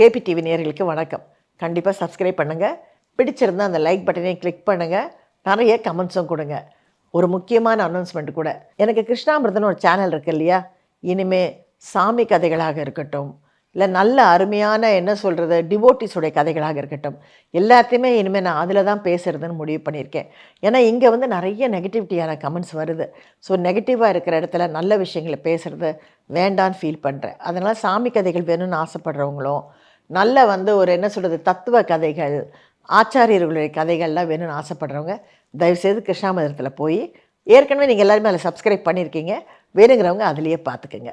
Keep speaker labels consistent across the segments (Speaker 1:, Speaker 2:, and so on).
Speaker 1: KP TV நேர்களுக்கு வணக்கம். கண்டிப்பாக சப்ஸ்கிரைப் பண்ணுங்கள் பிடிச்சிருந்தா அந்த லைக் பட்டனையும் கிளிக் பண்ணுங்கள் நிறைய கமெண்ட்ஸும் கொடுங்க. ஒரு முக்கியமான அனௌன்ஸ்மெண்ட் கூட. எனக்கு கிருஷ்ணாமிரதன் ஒரு சேனல் இருக்கு இல்லையா? இனிமே சாமி கதைகளாக இருக்கட்டும். இல்லை நல்ல அருமையான என்ன சொல்கிறது டிவோட்டிஸுடைய கதைகளாக இருக்கட்டும். எல்லாத்தையுமே இனிமேல் நான் அதில் தான் பேசுகிறதுன்னு முடிவு பண்ணியிருக்கேன். ஏன்னா இங்கே வந்து நிறைய நெகட்டிவிட்டியான கமெண்ட்ஸ் வருது. ஸோ நெகட்டிவாக இருக்கிற இடத்துல நல்ல விஷயங்களை பேசுகிறது வேண்டான்னு ஃபீல் பண்ணுறேன் அதனால் சாமி கதைகள் வேணும்னு ஆசைப்படுறவங்களும் நல்ல வந்து ஒரு என்ன சொல்கிறது தத்துவ கதைகள் ஆச்சாரியர்களுடைய கதைகள்லாம் வேணும்னு ஆசைப்படுறவங்க தயவுசெய்து கிருஷ்ணாமந்திரத்தில் போய் ஏற்கனவே நீங்கள் எல்லாருமே அதில் சப்ஸ்கிரைப் பண்ணியிருக்கீங்க வேணுங்கிறவங்க அதுலேயே பார்த்துக்குங்க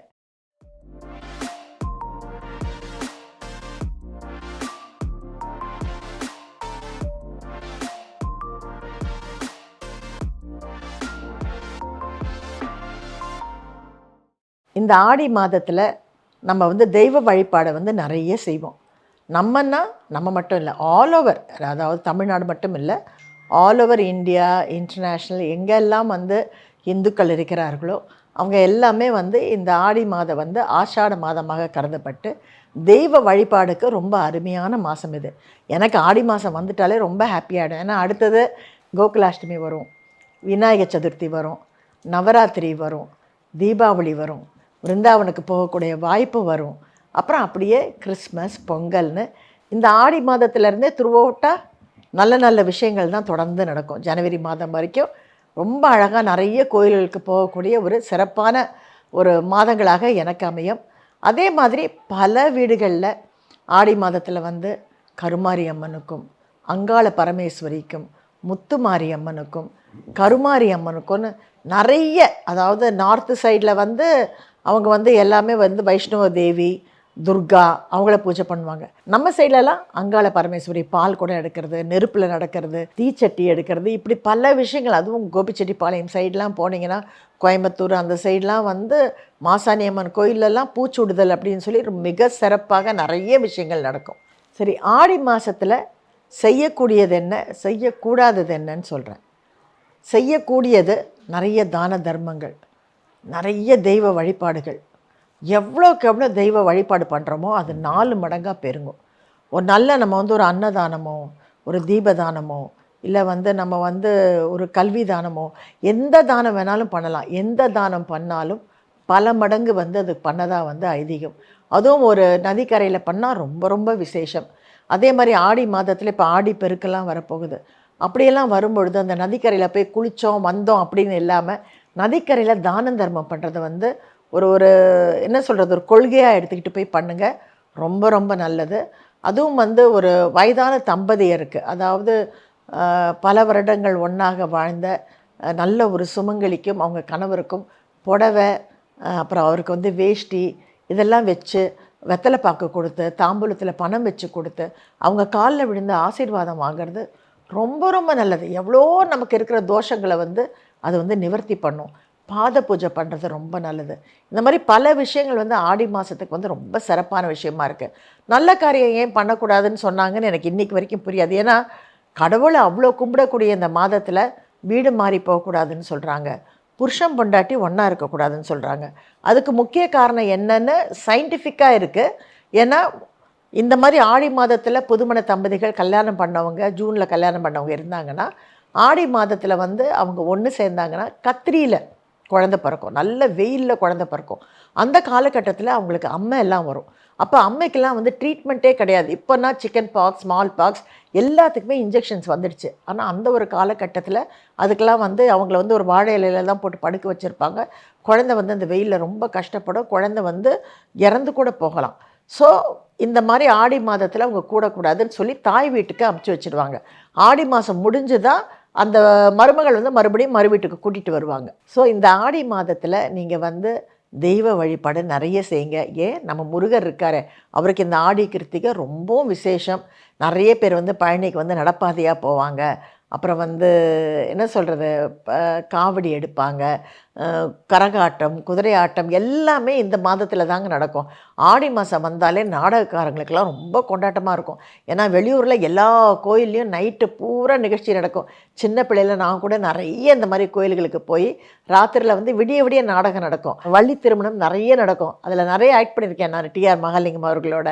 Speaker 1: இந்த ஆடி மாதத்தில் நம்ம வந்து தெய்வ வழிபாடை வந்து நிறைய செய்வோம். நம்மன்னா நம்ம மட்டும் இல்லை ஆல் ஓவர் அதாவது தமிழ்நாடு மட்டும் இல்லை ஆல் ஓவர் இந்தியா இன்டர்நேஷ்னல் எங்கெல்லாம் வந்து இந்துக்கள் இருக்கிறார்களோ அவங்க எல்லாமே வந்து இந்த ஆடி மாதம் வந்து ஆஷாட மாதமாக கருதப்பட்டு தெய்வ வழிபாடுக்கு ரொம்ப அருமையான மாதம் இது. எனக்கு ஆடி மாதம் வந்துட்டாலே ரொம்ப ஹாப்பியாகிடும் ஏன்னா அடுத்தது கோகுலாஷ்டமி வரும் விநாயக சதுர்த்தி வரும் நவராத்திரி வரும் தீபாவளி வரும் விருந்தாவனுக்கு போகக்கூடிய வாய்ப்பு வரும். அப்புறம் அப்படியே கிறிஸ்மஸ் பொங்கல்னு இந்த ஆடி மாதத்துலேருந்தே துருவோட்டா நல்ல நல்ல விஷயங்கள் தான் தொடர்ந்து நடக்கும். ஜனவரி மாதம் வரைக்கும் ரொம்ப அழகாக நிறைய கோயில்களுக்கு போகக்கூடிய ஒரு சிறப்பான ஒரு மாதங்களாக எனக்கு அமையும். அதே மாதிரி பல வீடுகளில் ஆடி மாதத்தில் வந்து கருமாரி அம்மனுக்கும் அங்காள பரமேஸ்வரிக்கும் முத்துமாரி அம்மனுக்கும் கருமாரி அம்மனுக்கும்னு நிறைய அதாவது நார்த்து சைடில் வந்து அவங்க வந்து எல்லாமே வந்து வைஷ்ணவ தேவி துர்கா அவங்கள பூஜை பண்ணுவாங்க. நம்ம சைட்லலாம் அங்காள பரமேஸ்வரி பால் குடம் எடுக்கிறது நெருப்பில் நடக்கிறது தீச்சட்டி எடுக்கிறது இப்படி பல விஷயங்கள். அதுவும் கோபிச்செட்டிப்பாளையம் சைட்லாம் போனீங்கன்னா கோயம்புத்தூர் அந்த சைட்லாம் வந்து மாசாணி அம்மன் கோயிலெல்லாம் பூச்சூடுதல் அப்படின்னு சொல்லி மிக சிறப்பாக நிறைய விஷயங்கள் நடக்கும். சரி ஆடி மாதத்தில் செய்யக்கூடியது என்ன? செய்யக்கூடாதது என்னன்னு சொல்கிறேன் செய்யக்கூடியது நிறைய தான தர்மங்கள் நிறைய தெய்வ வழிபாடுகள் எவ்வளோக்கு எவ்வளோ தெய்வ வழிபாடு பண்ணுறோமோ அது நாலு மடங்காக பெருங்கும். ஒரு நல்ல நம்ம வந்து ஒரு அன்னதானமோ ஒரு தீபதானமோ இல்லை வந்து நம்ம வந்து ஒரு கல்வி தானமோ எந்த தானம் வேணாலும் பண்ணலாம். எந்த தானம் பண்ணாலும் பல மடங்கு வந்து அது பண்ணதாக வந்து ஐதீகம். அதுவும் ஒரு நதிக்கரையில் பண்ணால் ரொம்ப ரொம்ப விசேஷம். அதே மாதிரி ஆடி மாதத்தில் இப்போ ஆடி பெருக்கெல்லாம் வரப்போகுது. அப்படியெல்லாம் வரும்பொழுது அந்த நதிக்கரையில் போய் குளித்தோம் வந்தோம் அப்படின்னு இல்லாமல் நதிக்கரையில் தானம் தர்மம் பண்ணுறது வந்து ஒரு ஒரு என்ன சொல்கிறது ஒரு கொள்கையாக எடுத்துக்கிட்டு போய் பண்ணுங்கள் ரொம்ப ரொம்ப நல்லது. அதுவும் வந்து ஒரு வயதான தம்பதியருக்கு அதாவது பல வருடங்கள் ஒன்றாக வாழ்ந்த நல்ல ஒரு சுமங்கலிக்கும் அவங்க கணவருக்கும் புடவை அப்புறம் அவருக்கு வந்து வேஷ்டி இதெல்லாம் வச்சு வெத்தலை பாக்கு கொடுத்து தாம்பூலத்தில் பணம் வச்சு கொடுத்து அவங்க காலில் விழுந்து ஆசீர்வாதம் வாங்குறது ரொம்ப ரொம்ப நல்லது. எவ்வளோ நமக்கு இருக்கிற தோஷங்களை வந்து அது வந்து நிவர்த்தி பண்ணும். பாத பூஜை பண்ணுறது ரொம்ப நல்லது. இந்த மாதிரி பல விஷயங்கள் வந்து ஆடி மாதத்துக்கு வந்து ரொம்ப சிறப்பான விஷயமா இருக்குது நல்ல காரியம் ஏன் பண்ணக்கூடாதுன்னு சொன்னாங்கன்னு எனக்கு இன்றைக்கி வரைக்கும் புரியாது. ஏன்னா கடவுளை அவ்வளோ கும்பிடக்கூடிய இந்த மாதத்தில் வீடு மாறி போகக்கூடாதுன்னு சொல்கிறாங்க புருஷன் பொண்டாட்டி ஒன்றா இருக்கக்கூடாதுன்னு சொல்கிறாங்க அதுக்கு முக்கிய காரணம் என்னன்னு சயின்டிஃபிக்காக இருக்குது ஏன்னா இந்த மாதிரி ஆடி மாதத்தில் புதுமண தம்பதிகள் கல்யாணம் பண்ணவங்க ஜூனில் கல்யாணம் பண்ணவங்க இருந்தாங்கன்னா ஆடி மாதத்தில் வந்து அவங்க ஒன்று சேர்ந்தாங்கன்னா கத்திரியில் குழந்தை பிறக்கும். நல்ல வெயிலில் குழந்தை பிறக்கும். அந்த காலகட்டத்தில் அவங்களுக்கு அம்மை எல்லாம் வரும். அப்போ அம்மைக்கெல்லாம் வந்து ட்ரீட்மெண்ட்டே கிடையாது. இப்போனா சிக்கன் பாக்ஸ் ஸ்மால் பாக்ஸ் எல்லாத்துக்குமே இன்ஜெக்ஷன்ஸ் வந்துடுச்சு. ஆனால் அந்த ஒரு காலகட்டத்தில் அதுக்கெல்லாம் வந்து அவங்கள வந்து ஒரு வாழை இலையில தான் போட்டு படுக்க வச்சுருப்பாங்க. குழந்தை வந்து அந்த வெயிலில் ரொம்ப கஷ்டப்படும். குழந்தை வந்து இறந்து கூட போகலாம். ஸோ இந்த மாதிரி ஆடி மாதத்தில் அவங்க கூடக்கூடாதுன்னு சொல்லி தாய் வீட்டுக்கு அமுச்சு வச்சுருவாங்க. ஆடி மாதம் முடிஞ்சு தான் அந்த மருமகள் வந்து மறுபடியும் மறு வீட்டுக்கு கூட்டிகிட்டு வருவாங்க. ஸோ இந்த ஆடி மாதத்தில் நீங்கள் வந்து தெய்வ வழிபாடு நிறைய செய்யுங்க. ஏன்? நம்ம முருகர் இருக்காரு. அவருக்கு இந்த ஆடி கிருத்திகை ரொம்பவும் விசேஷம். நிறைய பேர் வந்து பழனிக்கு வந்து நடப்பாதையாக போவாங்க. அப்புறம் வந்து என்ன சொல்கிறது காவடி எடுப்பாங்க கரகாட்டம் குதிரை ஆட்டம் எல்லாமே இந்த மாதத்தில் தாங்க நடக்கும். ஆடி மாதம் வந்தாலே நாடகக்காரங்களுக்கெல்லாம் ரொம்ப கொண்டாட்டமாக இருக்கும். ஏன்னா வெளியூரில் எல்லா கோயில்லையும் நைட்டு பூரா நிகழ்ச்சி நடக்கும். சின்ன பிள்ளையில் நான் கூட நிறைய இந்த மாதிரி கோயில்களுக்கு போய் ராத்திரியில் வந்து விடிய விடிய நாடகம் நடக்கும். வள்ளி திருமணம் நிறைய நடக்கும். அதில் நிறைய ஆக்ட் பண்ணியிருக்கேன் நான் டிஆர் மகாலிங்கம் அவர்களோட.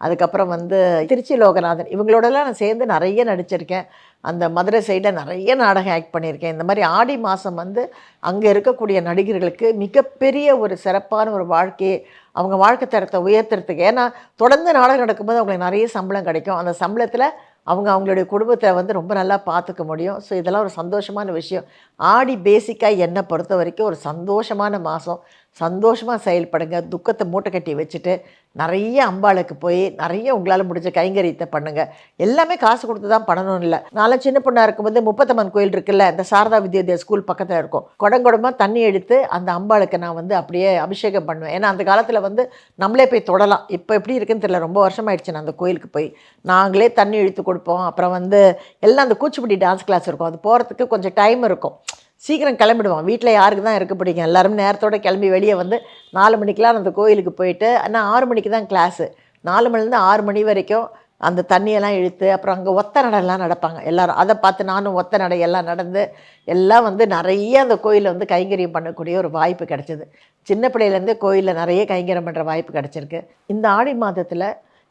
Speaker 1: அதுக்கப்புறம் வந்து திருச்சி லோகநாதன். இவங்களோடலாம் நான் சேர்ந்து நிறைய நடிச்சிருக்கேன். அந்த மதுரை சைடில் நிறைய நாடகம் ஆக்ட் பண்ணியிருக்கேன். இந்த மாதிரி ஆடி மாதம் வந்து அங்கே இருக்கக்கூடிய நடிகர்களுக்கு மிகப்பெரிய ஒரு சிறப்பான ஒரு வாழ்க்கையை அவங்க வாழ்க்கை தரத்தை உயர்த்துறதுக்கு. ஏன்னா தொடர்ந்து நாடகம் நடக்கும்போது அவங்களுக்கு நிறைய சம்பளம் கிடைக்கும். அந்த சம்பளத்தில் அவங்க அவங்களுடைய குடும்பத்தை வந்து ரொம்ப நல்லா பார்த்துக்க முடியும். ஸோ இதெல்லாம் ஒரு சந்தோஷமான விஷயம். ஆடி பேசிக்காக என்னை பொறுத்த வரைக்கும் ஒரு சந்தோஷமான மாதம் சந்தோஷமாக செயல்படுங்க துக்கத்தை மூட்டை கட்டி வச்சுட்டு நிறைய அம்பாளுக்கு போய் நிறைய உங்களால் முடிஞ்ச கைங்கரியத்தை பண்ணுங்க. எல்லாமே காசு கொடுத்து தான் பண்ணணும் இல்லை. நான்லாம் சின்ன பொண்ணாக இருக்கும்போது முப்பத்தம்மன் கோயில் இருக்குல்ல இந்த சாரதா வித்யோதயா ஸ்கூல் பக்கத்தில் இருக்கும். குடங்குடமாக தண்ணி எடுத்து அந்த அம்பாளுக்கு நான் வந்து அப்படியே அபிஷேகம் பண்ணுவேன். ஏன்னா அந்த காலத்தில் வந்து நம்மளே போய் தொடலாம். இப்போ எப்படி இருக்குன்னு தெரியல ரொம்ப வருஷமாயிடுச்சு நான் அந்த கோயிலுக்கு போய். நாங்களே தண்ணி இழுத்து கொடுப்போம். அப்புறம் வந்து எல்லாம் அந்த கூச்சிப்புடி டான்ஸ் கிளாஸ் இருக்கும். அது போகிறதுக்கு கொஞ்சம் டைம் இருக்கும். சீக்கிரம் கிளம்பிடுவோம் வீட்டில் யாருக்கு தான் இருக்க பிடிக்கும்? எல்லாரும் நேரத்தோட கிளம்பி வெளியே வந்து நாலு மணிக்கெலாம் அந்த கோயிலுக்கு போயிட்டு ஆனால் ஆறு மணிக்கு தான் கிளாஸு நாலு மணிலேருந்து ஆறு மணி வரைக்கும் அந்த தண்ணியெல்லாம் இழுத்து அப்புறம் அங்கே ஒத்த நடையெல்லாம் நடப்பாங்க. எல்லாரும் அதை பார்த்து நானும் ஒத்த நடையெல்லாம் நடந்து எல்லாம் வந்து நிறைய அந்த கோயிலில் வந்து கைங்கரியம் பண்ணக்கூடிய ஒரு வாய்ப்பு கிடச்சிது. சின்ன பிள்ளையிலேருந்தே கோயிலில் நிறைய கைங்கரியம் பண்ணுற வாய்ப்பு கிடச்சிருக்கு. இந்த ஆடி மாதத்தில்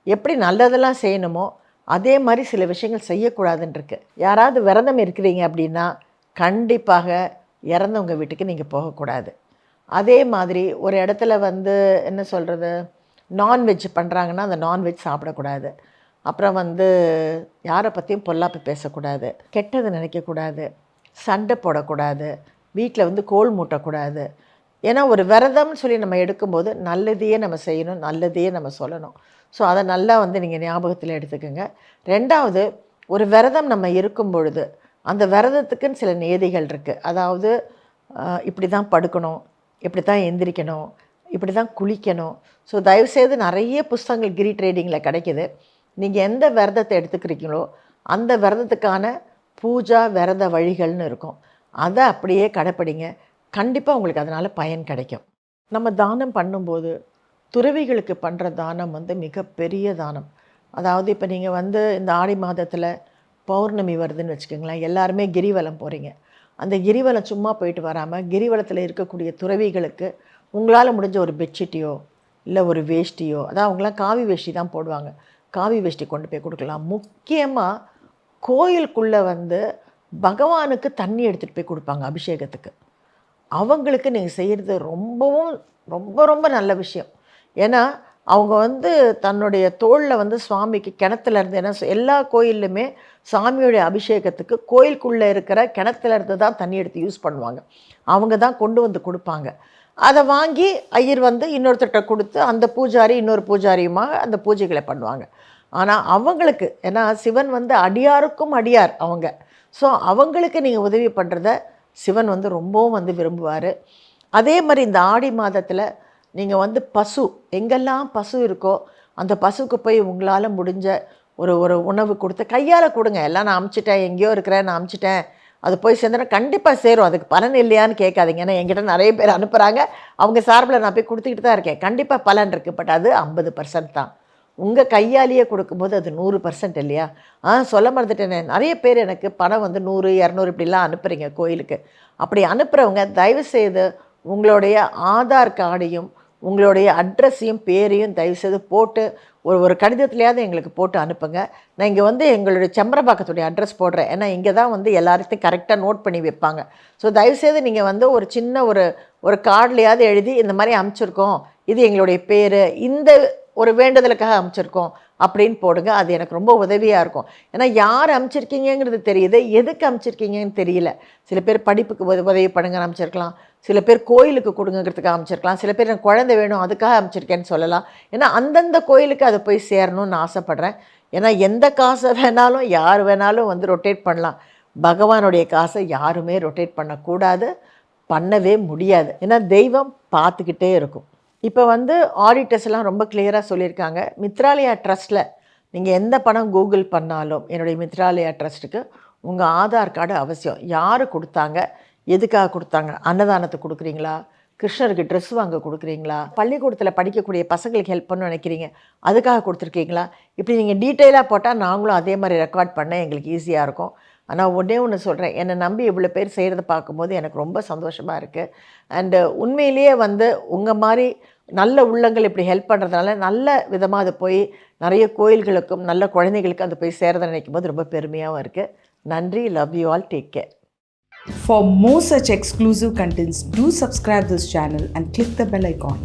Speaker 1: எப்படி நல்லதெல்லாம் செய்யணுமோ அதே மாதிரி சில விஷயங்கள் செய்யக்கூடாதுன்னு இருக்குது யாராவது விரதம் இருக்கிறீங்க அப்படின்னா கண்டிப்பாக இறந்தவங்க வீட்டுக்கு நீங்கள் போகக்கூடாது. அதே மாதிரி ஒரு இடத்துல வந்து என்ன சொல்கிறது நான்வெஜ் பண்ணுறாங்கன்னா அந்த நான்வெஜ் சாப்பிடக்கூடாது. அப்புறம் வந்து யாரை பற்றியும் பொல்லாப்பு பேசக்கூடாது. கெட்டது நினைக்கக்கூடாது. சண்டை போடக்கூடாது. வீட்டில் வந்து கோல் மூட்டக்கூடாது. ஏன்னா ஒரு விரதம்னு சொல்லி நம்ம எடுக்கும்போது நல்லதையே நம்ம செய்யணும் நல்லதையே நம்ம சொல்லணும். ஸோ அதை நல்லா வந்து நீங்கள் ஞாபகத்தில் எடுத்துக்கோங்க. ரெண்டாவது ஒரு விரதம் நம்ம இருக்கும் பொழுது அந்த விரதத்துக்குன்னு சில நியதிகள் இருக்குது அதாவது இப்படி தான் படுக்கணும் இப்படி தான் எந்திரிக்கணும் இப்படி தான் குளிக்கணும். ஸோ தயவுசெய்து நிறைய புஸ்தகங்கள் கிரி ட்ரேடிங்கில் கிடைக்குது. நீங்கள் எந்த விரதத்தை எடுத்துக்கிறீங்களோ அந்த விரதத்துக்கான பூஜா விரத வழிகள்னு இருக்கும். அதை அப்படியே கடைப்பிடிங்க. கண்டிப்பாக உங்களுக்கு அதனால் பயன் கிடைக்கும். நம்ம தானம் பண்ணும்போது துறவிகளுக்கு பண்ணுற தானம் வந்து மிகப்பெரிய தானம். அதாவது இப்போ நீங்கள் வந்து இந்த ஆடி மாதத்தில் பௌர்ணமி வருதுன்னு வச்சுக்கோங்களேன் எல்லாருமே கிரிவலம் போகிறீங்க அந்த கிரிவலம் சும்மா போயிட்டு வராமல் கிரிவலத்தில் இருக்கக்கூடிய துறவிகளுக்கு உங்களால் முடிஞ்ச ஒரு பெட்ஷீட்டையோ இல்லை ஒரு வேஷ்டியோ அதான் அவங்களாம் காவி வேஷ்டி தான் போடுவாங்க. காவி வேஷ்டி கொண்டு போய் கொடுக்கலாம். முக்கியமாக கோயிலுக்குள்ளே வந்து பகவானுக்கு தண்ணி எடுத்துகிட்டு போய் கொடுப்பாங்க அபிஷேகத்துக்கு. அவங்களுக்கு நீங்கள் செய்கிறது ரொம்பவும் ரொம்ப ரொம்ப நல்ல விஷயம். ஏன்னா அவங்க வந்து தன்னுடைய தோளில் வந்து சுவாமிக்கு கிணத்துல இருந்து ஏன்னா எல்லா கோயில்லையுமே சாமியோடைய அபிஷேகத்துக்கு கோயிலுக்குள்ளே இருக்கிற கிணத்துல இருந்து தான் தண்ணி எடுத்து யூஸ் பண்ணுவாங்க. அவங்க தான் கொண்டு வந்து கொடுப்பாங்க. அதை வாங்கி ஐயர் வந்து இன்னொருத்தர்கிட்ட கொடுத்து அந்த பூஜாரி இன்னொரு பூஜாரியுமாக அந்த பூஜைகளை பண்ணுவாங்க. ஆனால் அவங்களுக்கு ஏன்னா சிவன் வந்து அடியாருக்கும் அடியார் அவங்க. ஸோ அவங்களுக்கு நீங்கள் உதவி பண்ணுறத சிவன் வந்து ரொம்பவும் வந்து விரும்புவார். அதே மாதிரி இந்த ஆடி மாதத்தில் நீங்கள் வந்து பசு எங்கெல்லாம் பசு இருக்கோ அந்த பசுக்கு போய் உங்களால் முடிஞ்ச ஒரு ஒரு உணவு கொடுத்து கையால் கொடுங்க. எல்லாம் நான் அமுச்சிட்டேன் எங்கேயோ இருக்கிறேன் நான் அமுச்சிட்டேன். அது போய் சேர்ந்தனா கண்டிப்பாக சேரும். அதுக்கு பலன் இல்லையான்னு கேட்காதீங்க. ஏன்னா என்கிட்ட நிறைய பேர் அனுப்புகிறாங்க அவங்க சார்பில் நான் போய் கொடுத்துக்கிட்டு தான் இருக்கேன். கண்டிப்பாக பலன் இருக்குது பட் அது ஐம்பது பர்சன்ட் தான். உங்கள் கையாலேயே கொடுக்கும்போது அது நூறு பர்சன்ட் இல்லையா? ஆ சொல்ல மறந்துட்டேனே. நிறைய பேர் எனக்கு பணம் வந்து நூறு இரநூறு இப்படிலாம் அனுப்புகிறீங்க கோயிலுக்கு. அப்படி அனுப்புகிறவங்க தயவுசெய்து உங்களுடைய ஆதார் கார்டையும் உங்களுடைய அட்ரஸையும் பேரையும் தயவுசெய்து போட்டு ஒரு ஒரு கடிதத்துலையாவது எங்களுக்கு போட்டு அனுப்புங்க. நான் இங்கே வந்து எங்களுடைய செம்பரபாக்கத்துடைய அட்ரஸ் போடுறேன். ஏன்னா இங்கே தான் வந்து எல்லாத்தையும் கரெக்டாக நோட் பண்ணி வைப்பாங்க. ஸோ தயவுசெய்து நீங்கள் வந்து ஒரு சின்ன ஒரு ஒரு கார்ட்லையாவது எழுதி இந்த மாதிரி அமுச்சிருக்கோம். இது எங்களுடைய பேர். இந்த ஒரு வேண்டுதலுக்காக அமைச்சிருக்கோம். அப்படின்னு போடுங்க அது எனக்கு ரொம்ப உதவியாக இருக்கும். ஏன்னா யார் அமைச்சிருக்கீங்கங்கிறது தெரியுது. எதுக்கு அமைச்சிருக்கீங்கன்னு தெரியல. சில பேர் படிப்புக்கு உத- உதவி பண்ணுங்க அமைச்சிருக்கலாம். சில பேர் கோயிலுக்கு கொடுங்கிறதுக்காக அமைச்சிருக்கலாம். சில பேர் எனக்கு குழந்தை வேணும் அதுக்காக அமைச்சிருக்கேன்னு சொல்லலாம். ஏன்னா அந்தந்த கோயிலுக்கு அதை போய் சேரணும்னு ஆசைப்பட்றேன். ஏன்னா எந்த காசை வேணாலும் யார் வேணாலும் வந்து ரொட்டேட் பண்ணலாம். பகவானுடைய காசை யாருமே ரொட்டேட் பண்ணக்கூடாது. பண்ணவே முடியாது. ஏன்னா தெய்வம் பார்த்துக்கிட்டே இருக்கும். இப்போ வந்து ஆடிட்டர்ஸ் எல்லாம் ரொம்ப கிளியராக சொல்லியிருக்காங்க. மித்ராலயா ட்ரஸ்ட்டில் நீங்கள் எந்த பணம் கூகுள் பண்ணாலும் என்னுடைய மித்ராலயா ட்ரஸ்ட்டுக்கு உங்கள் ஆதார் கார்டு அவசியம். யார் கொடுத்தாங்க? எதுக்காக கொடுத்தாங்க? அன்னதானத்தை கொடுக்குறீங்களா? கிருஷ்ணருக்கு ட்ரெஸ் வாங்க கொடுக்குறீங்களா? பள்ளிக்கூடத்தில் படிக்கக்கூடிய பசங்களுக்கு ஹெல்ப் பண்ண நினைக்கிறீங்க. அதுக்காக கொடுத்துருக்கீங்களா? இப்படி நீங்கள் டீட்டெயிலாக போட்டால் நாங்களும் அதே மாதிரி ரெக்கார்ட் பண்ண எங்களுக்கு ஈஸியாக இருக்கும். ஆனால் ஒன்றே ஒன்று சொல்கிறேன் என்னை நம்பி இவ்வளோ பேர் செய்கிறத பார்க்கும்போது எனக்கு ரொம்ப சந்தோஷமாக இருக்குது அண்டு உண்மையிலேயே வந்து உங்கள் மாதிரி நல்ல உள்ளங்கள் இப்படி ஹெல்ப் பண்ணுறதுனால நல்ல விதமாக அது போய் நிறைய கோயில்களுக்கும் நல்ல குழந்தைகளுக்கும் அது போய் சேரதை நினைக்கும் போது ரொம்ப பெருமையாகவும் இருக்குது நன்றி. Love you all take care
Speaker 2: For more such exclusive contents, do subscribe this channel and click the bell icon.